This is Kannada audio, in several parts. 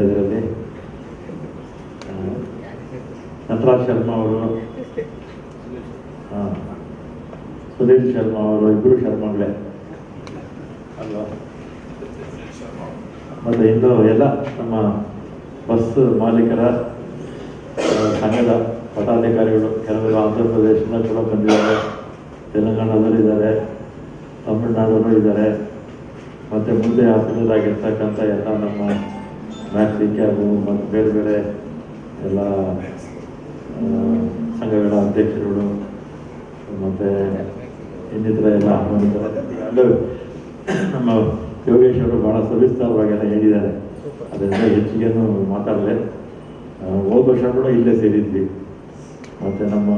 ಇದ್ದಾರೆ ನಟರಾಜ್ ಶರ್ಮಾ ಅವರು. ಸುನೀಲ್ ಶರ್ಮಾ ಅವರು ಇಬ್ಬರು ಶರ್ಮಾಗಳೇ. ಅಲ್ವಾ? ಮತ್ತು ಇನ್ನು ಎಲ್ಲ ನಮ್ಮ ಬಸ್ ಮಾಲೀಕರ ಸಂಘದ ಪದಾಧಿಕಾರಿಗಳು ಕೆಲವರು ಆಂಧ್ರ ಪ್ರದೇಶದಿಂದ ಕೂಡ ಬಂದಿದ್ದಾರೆ. ತೆಲಂಗಾಣದಲ್ಲಿದ್ದಾರೆ ತಮಿಳುನಾಡಲ್ಲೂ ಇದ್ದಾರೆ. ಮತ್ತು ಮುಂದೆ ಹಾಸನದಾಗಿರ್ತಕ್ಕಂಥ ಎಲ್ಲ ನಮ್ಮ ಮ್ಯಾಕ್ಸಿ ಕ್ಯಾಬು ಮತ್ತು ಬೇರೆ ಬೇರೆ ಎಲ್ಲ ಸಂಘಗಳ ಅಧ್ಯಕ್ಷರುಗಳು ಮತ್ತು ಇನ್ನಿತರ ಎಲ್ಲ ಆಹ್ವಾನಿತರು. ನಮ್ಮ ಯೋಗೇಶ್ ಅವರು ಭಾಳ ಸವಿಸ್ತಾರವಾಗೆಲ್ಲ ಹೇಳಿದ್ದಾರೆ. ಅದರಿಂದ ಹೆಚ್ಚಿಗೆನೂ ಮಾತಾಡಲೆ ಹೋದ ವರ್ಷ ಕೂಡ ಇಲ್ಲೇ ಸೇರಿದ್ವಿ. ಮತ್ತು ನಮ್ಮ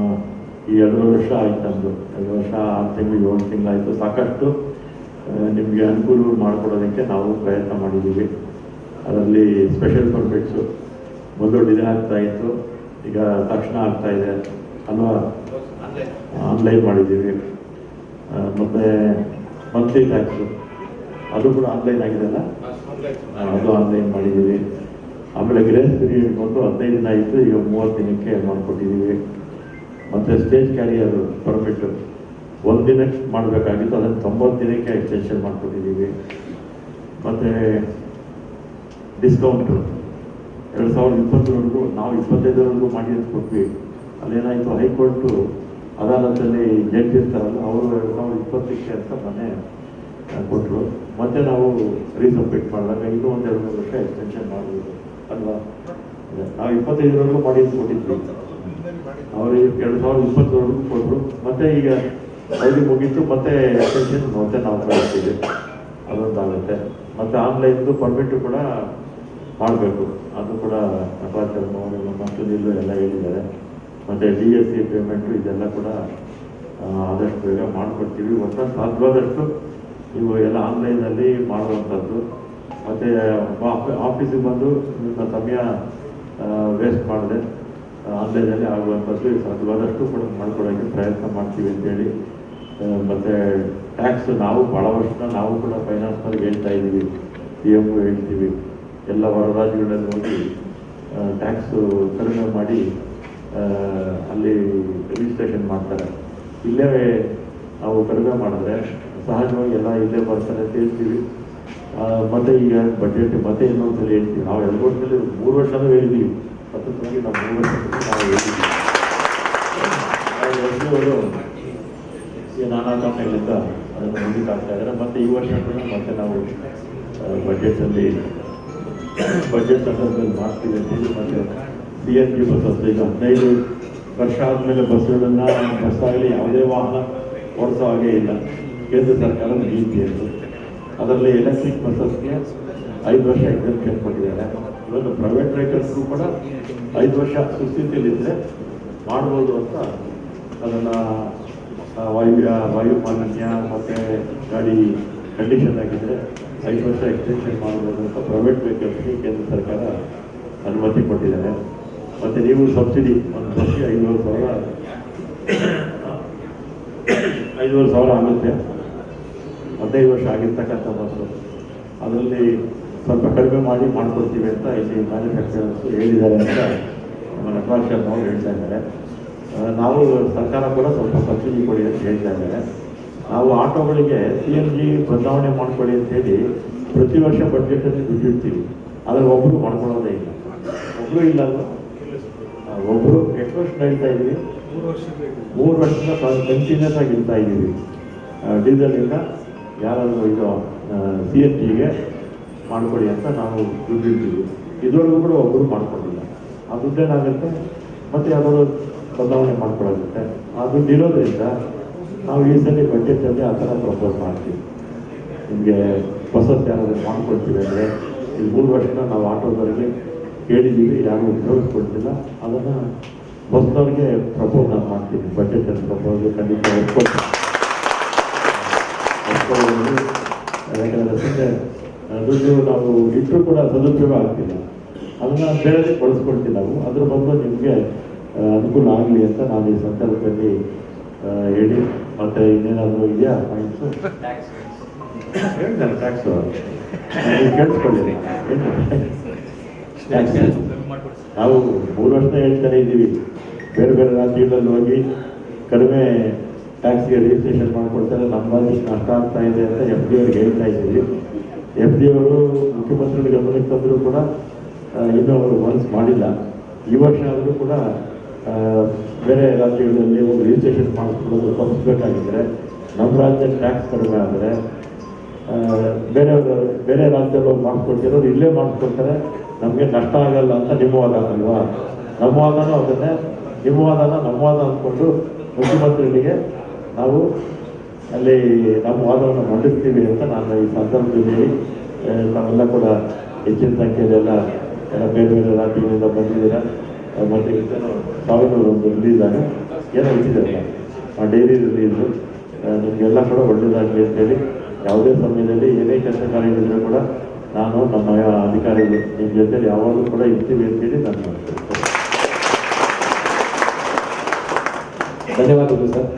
ಈ ಎರಡು ವರ್ಷ ಆಯ್ತು ನಮ್ಮದು ಎರಡು ವರ್ಷ ಆರು ತಿಂಗಳು ಏಳು ತಿಂಗಳಾಯಿತು. ಸಾಕಷ್ಟು ನಿಮಗೆ ಅನುಕೂಲ ಮಾಡಿಕೊಡೋದಕ್ಕೆ ನಾವು ಪ್ರಯತ್ನ ಮಾಡಿದ್ದೀವಿ. ಅದರಲ್ಲಿ ಸ್ಪೆಷಲ್ ಪರ್ಫೆಕ್ಟ್ಸು ಮೊದಲು ಡಿಲೇ ಆಗ್ತಾ ಇತ್ತು. ಈಗ ತಕ್ಷಣ ಆಗ್ತಾ ಇದೆ ಅಲ್ವಾ ಆನ್ಲೈನ್ ಮಾಡಿದ್ದೀವಿ. ಮತ್ತು ಮಂತ್ಲಿ ಟ್ಯಾಕ್ಸು ಅದು ಕೂಡ ಆನ್ಲೈನ್ ಆಗಿದೆಲ್ಲ? ಅಲ್ಲ ಅದು ಆನ್ಲೈನ್ ಮಾಡಿದ್ದೀವಿ. ಆಮೇಲೆ ಗ್ರೇಸ್ ಪೀರಿಯಡ್ ಬಂದು ಹದಿನೈದು ದಿನ ಆಯಿತು. ಈಗ ಮೂವತ್ತು ದಿನಕ್ಕೆ ಮಾಡಿಕೊಟ್ಟಿದ್ದೀವಿ ಮತ್ತು ಸ್ಟೇಜ್ ಕ್ಯಾರಿಯರ್ ಪರ್ಮಿಟ್ ಒಂದು ದಿನಕ್ಕೆ ಮಾಡಬೇಕಾಗಿತ್ತು. ಅದನ್ನು ತೊಂಬತ್ತು ದಿನಕ್ಕೆ ಎಕ್ಸ್ಟೆನ್ಷನ್ ಮಾಡಿಕೊಟ್ಟಿದ್ದೀವಿ. ಮತ್ತು ಡಿಸ್ಕೌಂಟು ಎರಡು ಸಾವಿರದ ಇಪ್ಪತ್ತರವರೆಗೂ ನಾವು ಇಪ್ಪತ್ತೈದರವರೆಗೂ ಮಾಡಿ ಅಂತ ಕೊಟ್ವಿ ಅಲ್ಲೇನಾಯಿತು, ಹೈಕೋರ್ಟು ಅದಾಲತಲ್ಲಿ ಜಡ್ಜ್ ಇರ್ತಾರಲ್ಲ, ಅವರು ಎರಡು ಸಾವಿರದ ಇಪ್ಪತ್ತಕ್ಕೆ ಅಂತ ಮನೆ ಕೊಟ್ಟರು ಮತ್ತೆ ನಾವು ರೀಸಬ್ಮಿಟ್ ಮಾಡಿದಾಗ ಇನ್ನೂ ಒಂದು ಎರಡು ಮೂರು ವರ್ಷ ಎಕ್ಸ್ಟೆನ್ಷನ್ ಮಾಡ್ಬೋದು ಅಲ್ವಾ? ನಾವು ಇಪ್ಪತ್ತೈದರವರೆಗೂ ಮಾಡಿ ಅಂತ ಕೊಟ್ಟಿದ್ವಿ ಅವರು ಎರಡು ಸಾವಿರದ ಇಪ್ಪತ್ತರವರೆಗೂ ಕೊಟ್ಟರು ಮತ್ತೆ ಈಗ ಅಲ್ಲಿ ಮುಗೀತು, ಮತ್ತೆ ಎಕ್ಸ್ಟೆನ್ಷನ್ ಮತ್ತೆ ನಾವು ಕೊಡ್ತೀವಿ ಅದೊಂದಾಗುತ್ತೆ. ಮತ್ತೆ ಆನ್ಲೈನ್ದು ಪರ್ಮಿಟ್ ಕೂಡ ಮಾಡಬೇಕು. ಅದು ಕೂಡ ನಟರಾಜ್ ಶರ್ಮಾ ಅವರು ನಮ್ಮ ಸುನಿಲ್ ಎಲ್ಲ ಹೇಳಿದ್ದಾರೆ. ಮತ್ತು ಡಿ ಎಸ್ ಸಿ ಪೇಮೆಂಟು ಇದೆಲ್ಲ ಕೂಡ ಆದಷ್ಟು ಬೇಗ ಮಾಡಿಕೊಡ್ತೀವಿ. ಹೊಸ ಸಾಧ್ಯವಾದಷ್ಟು ನೀವು ಎಲ್ಲ ಆನ್ಲೈನಲ್ಲಿ ಮಾಡುವಂಥದ್ದು. ಮತ್ತು ಆಫೀಸಿಗೆ ಬಂದು ನಿಮ್ಮ ಸಮಯ ವೇಸ್ಟ್ ಮಾಡಿದೆ ಆನ್ಲೈನಲ್ಲಿ ಆಗುವಂಥದ್ದು ಸಾಧ್ಯವಾದಷ್ಟು ಕೂಡ ಮಾಡಿಕೊಡೋಕ್ಕೆ ಪ್ರಯತ್ನ ಮಾಡ್ತೀವಿ ಅಂತೇಳಿ. ಮತ್ತು ಟ್ಯಾಕ್ಸ್ ನಾವು ಭಾಳ ವರ್ಷ ನಾವು ಕೂಡ ಫೈನಾನ್ಸ್ನಲ್ಲಿ ಹೇಳ್ತಾ ಇದ್ದೀವಿ ಪಿ ಎಂ ಹೇಳ್ತೀವಿ. ಎಲ್ಲ ಹೊರ ರಾಜ್ಯಗಳಲ್ಲಿ ಹೋಗಿ ಟ್ಯಾಕ್ಸು ಕಡಿಮೆ ಮಾಡಿ ಅಲ್ಲಿ ರಿಜಿಸ್ಟ್ರೇಷನ್ ಮಾಡ್ತಾರೆ. ಇಲ್ಲೇ ನಾವು ಕಡಿಮೆ ಮಾಡಿದ್ರೆ ಸಹಜವಾಗಿ ಎಲ್ಲ ಇಲ್ಲೇ ಬರ್ತಾರೆ ಆ, ಮತ್ತೆ ಈಗ ಬಜೆಟ್ ಮತ್ತೆ ಇನ್ನೊಂದ್ಸಲ ಹೇಳ್ತೀವಿ. ನಾವು ಎರಡು ವರ್ಷದಲ್ಲಿ ಮೂರು ವರ್ಷನೂ ಹೇಳಿದ್ದೀವಿ ಸತತವಾಗಿ ನಾವು ಮೂರು ವರ್ಷದಲ್ಲಿ ನಾವು ಹೇಳಿದ್ದೀವಿ ಈ ನಾನಾ ಕಾರಣಗಳಿಂದ ಅದನ್ನು ಮುಂದಕ್ಕೆ ಆಗ್ತಾ ಇದ್ದಾರೆ. ಮತ್ತೆ ಈ ವರ್ಷ ಕೂಡ ಮತ್ತೆ ನಾವು ಬಜೆಟಲ್ಲಿ ಬಜೆಟ್ ಸಂದರ್ಭದಲ್ಲಿ ಮಾಡ್ತೀವಿ ಅಂತೇಳಿ ಮತ್ತೆ ಸಿ ಎನ್ ಜಿ ಬಸ್ ಈಗ ಹದಿನೈದು ವರ್ಷ ಆದಮೇಲೆ ಬಸ್ಗಳನ್ನ ಬಸ್ ಆಗಲಿ ಯಾವುದೇ ವಾಹನ ಓಡಿಸೋ ಹಾಗೆ ಇಲ್ಲ. ಕೇಂದ್ರ ಸರ್ಕಾರದ ನೀತಿ ಅದು. ಅದರಲ್ಲಿ ಎಲೆಕ್ಟ್ರಿಕ್ ಬಸ್ಸಸ್ಗೆ ಐದು ವರ್ಷ ಎಕ್ಸೆಂಪ್ಷನ್ ಕೊಟ್ಟಿದ್ದಾರೆ ಇವತ್ತು ಪ್ರೈವೇಟ್ ವೆಹಿಕಲ್ಸ್ಗೂ ಕೂಡ ಐದು ವರ್ಷ ಸುಸ್ಥಿತಿಯಲ್ಲಿದ್ದರೆ ಮಾಡ್ಬೋದು ಅಂತ ಅದನ್ನು ವಾಯು ವಾಯು ಮಾಲಿನ್ಯ ಮತ್ತು ಗಾಡಿ ಕಂಡೀಷನ್ ಆಗಿದ್ದರೆ ಐದು ವರ್ಷ ಎಕ್ಸ್ಟೆನ್ಷನ್ ಮಾಡ್ಬೋದು ಪ್ರೈವೇಟ್ ವೆಹಿಕಲ್ಸ್ಗೆ ಕೇಂದ್ರ ಸರ್ಕಾರ ಅನುಮತಿ ಕೊಟ್ಟಿದ್ದಾರೆ. ಮತ್ತು ನೀವು ಸಬ್ಸಿಡಿ ಒಂದು ಬಸ್ಗೆ ಐನೂರು ಸಾವಿರ ಐನೂರು ಸಾವಿರ ಆಗುತ್ತೆ. ಹದಿನೈದು ವರ್ಷ ಆಗಿರ್ತಕ್ಕಂಥ ಬಸ್ಸು ಅದರಲ್ಲಿ ಸ್ವಲ್ಪ ಕಡಿಮೆ ಮಾಡಿ ಮಾಡ್ಕೊಡ್ತೀವಿ ಅಂತ ಇಲ್ಲಿ ಮ್ಯಾನುಫ್ಯಾಕ್ಚರರ್ಸ್ ಹೇಳಿದ್ದಾರೆ ಅಂತ ನಮ್ಮ ನಟರಾಜ್ ಶರ್ಮ ಅವರು ಹೇಳ್ತಾ ಇದ್ದಾರೆ. ನಾವು ಸರ್ಕಾರ ಕೂಡ ಸ್ವಲ್ಪ ಸಬ್ಸಿಡಿ ಕೊಡಿ ಅಂತ ಹೇಳ್ತಾ ಇದ್ದಾರೆ. ನಾವು ಆಟೋಗಳಿಗೆ ಸಿ ಎನ್ ಜಿ ಬದಲಾವಣೆ ಮಾಡ್ಕೊಳ್ಳಿ ಅಂತೇಳಿ ಪ್ರತಿ ವರ್ಷ ಬಡ್ಜೆಟಲ್ಲಿ ದುಡ್ಡಿಡ್ತೀವಿ ಆದರೆ ಒಬ್ಬರು ಮಾಡ್ಕೊಳ್ಳೋದೇ ಇಲ್ಲ. ಒಬ್ಬರು ಇಲ್ಲ ಒಬ್ರು ಒಬ್ಬರು ಎಷ್ಟು ವರ್ಷ ನಡೀತಾ ಇದ್ದೀವಿ ಮೂರು ವರ್ಷದಿಂದ ಕಂಟಿನ್ಯೂಸ್ ಆಗಿ ಇರ್ತಾ ಇದ್ದೀವಿ. ಡೀಸೆಲಿಂದ ಯಾರಾದರೂ ಇದು ಸಿ ಎನ್ ಜಿಗೆ ಮಾಡಿಕೊಡಿ ಅಂತ ನಾವು ದುಡ್ಡಿರ್ತೀವಿ ಇದ್ರೊಳಗೂ ಕೂಡ ಒಬ್ಬರು ಮಾಡ್ಕೊಂಡಿಲ್ಲ. ಆ ದುಡ್ಡೇನಾಗುತ್ತೆ? ಮತ್ತೆ ಯಾವ್ದಾದ್ರು ಬದಲಾವಣೆ ಮಾಡ್ಕೊಳ್ಳೋಗುತ್ತೆ. ಆ ದುಡ್ಡು ಇರೋದ್ರಿಂದ ನಾವು ಈ ಸಲ ಬಜೆಟಲ್ಲಿ ಆ ಥರ ಪ್ರಪೋಸ್ ಮಾಡ್ತೀವಿ. ನಿಮಗೆ ಹೊಸದು ಯಾರಾದರೂ ಮಾಡ್ಕೊಡ್ತೀವಿ ಅಂದರೆ ಈ ಮೂರು ವರ್ಷದ ನಾವು ಆಟೋದವರಿಗೆ ಕೇಳಿದ್ದೀವಿ, ಯಾರು ಉಪಯೋಗಿಸ್ಕೊಳ್ತಿಲ್ಲ ಅದನ್ನು ಬಸ್ನವ್ರಿಗೆ ಪ್ರಪೋಸ್ ನಾನು ಮಾಡ್ತೀನಿ ಬಜೆಟಲ್ಲಿ ಪ್ರಪೋಸ್ ಖಂಡಿತ ಯಾಕಂದರೆ ದುಡ್ಡು ನಾವು ಇಟ್ಟರು ಕೂಡ ಸದುಪಯೋಗ ಆಗ್ತಿಲ್ಲ. ಅದನ್ನು ಬೇರೆ ಬಳಸ್ಕೊಳ್ತೀವಿ ನಾವು. ಅದ್ರ ಬದಲು ನಿಮಗೆ ಅನುಕೂಲ ಆಗಲಿ ಅಂತ ನಾನು ಈ ಸಂದರ್ಭದಲ್ಲಿ ಹೇಳಿ. ಮತ್ತೆ ಇನ್ನೇನಾದರೂ ಇದೆಯಾ? ಪಾಯಿಂಟ್ಸು ಹೇಳ್ತಾರೆ ಟ್ಯಾಕ್ಸು ಕೇಳಿಸ್ಕೊಳ್ಳಿ ನಾವು ಮೂರು ವರ್ಷ ಹೇಳ್ತಾನೆ ಇದ್ದೀವಿ. ಬೇರೆ ಬೇರೆ ರಾಜ್ಯಗಳಲ್ಲಿ ಹೋಗಿ ಕಡಿಮೆ ಟ್ಯಾಕ್ಸ್ಗೆ ರಿಜಿಸ್ಟ್ರೇಷನ್ ಮಾಡಿಕೊಡ್ತಾರೆ. ನಮ್ಮ ಇಷ್ಟು ನಷ್ಟ ಆಗ್ತಾ ಇದೆ ಅಂತ ಎಫ್ ಡಿ ಅವ್ರಿಗೆ ಹೇಳ್ತಾ ಇದ್ದೀವಿ ಎಫ್ ಡಿ ಅವರು ಮುಖ್ಯಮಂತ್ರಿಗಳು ಗಮನಕ್ಕೆ ತಂದರೂ ಕೂಡ ಇನ್ನೂ ಅವರು ಮನಸ್ಸು ಮಾಡಿಲ್ಲ. ಈ ವರ್ಷ ಆದರೂ ಕೂಡ ಬೇರೆ ರಾಜ್ಯಗಳಲ್ಲಿ ಒಂದು ರಿಜಿಸ್ಟ್ರೇಷನ್ ಮಾಡಿಸ್ಕೊಳ್ಳೋದು ತಪ್ಪಿಸ್ಬೇಕಾಗಿದ್ದರೆ ನಮ್ಮ ರಾಜ್ಯದಲ್ಲಿ ಟ್ಯಾಕ್ಸ್ ಕಡಿಮೆ ಆದರೆ ಬೇರೆಯವರು ಬೇರೆ ರಾಜ್ಯದಲ್ಲಿ ಮಾಡಿಸ್ಕೊಳ್ತಿರೋರು ಇಲ್ಲೇ ಮಾಡಿಸ್ಕೊಳ್ತಾರೆ ನಮಗೆ ನಷ್ಟ ಆಗಲ್ಲ ಅಂತ ನಿಮ್ಮ ವಾದ ಅಲ್ವಾ? ನಮ್ಮ ವಾದನೂ ಅದನ್ನೇ. ನಿಮ್ಮ ವಾದನ ನಮ್ಮ ವಾದ ಅಂದ್ಕೊಂಡು ಮುಖ್ಯಮಂತ್ರಿಗಳಿಗೆ ನಾವು ಅಲ್ಲಿ ನಮ್ಮ ವಾದವನ್ನು ಮಂಡಿಸ್ತೀವಿ ಅಂತ ನಾನು ಈ ಸಂದರ್ಭದಲ್ಲಿ ನಾವೆಲ್ಲ ಕೂಡ ಹೆಚ್ಚಿನ ಸಂಖ್ಯೆಯಲ್ಲೆಲ್ಲ ಬೇರೆ ಬೇರೆ ರಾಜ್ಯಗಳಿಂದ ಬಂದಿದ್ದೀರಾ? ಮತ್ತೆ ಸಾವಿರದ ಒಂದು ಆಗ ಏನೋ ಇಟ್ಟಿದ್ದಾರೆ. ಆ ಡೈಲಿ ರಿಲೀಸು ನಿಮಗೆಲ್ಲ ಕೂಡ ಒಳ್ಳೆಯದಾಗಲಿ ಅಂತೇಳಿ ಯಾವುದೇ ಸಮಯದಲ್ಲಿ ಏನೇ ಕೆಲಸ ಕಾರ್ಯಗಳಿದ್ರೂ ಕೂಡ ನಾನು ನಮ್ಮ ಅಧಿಕಾರಿಗಳು ನಿಮ್ಮ ಜೊತೆಲಿ ಯಾವಾಗಲೂ ಕೂಡ ಇರ್ತೀವಿ ಅಂತೇಳಿ ನಾನು ಧನ್ಯವಾದಗಳು ಸರ್.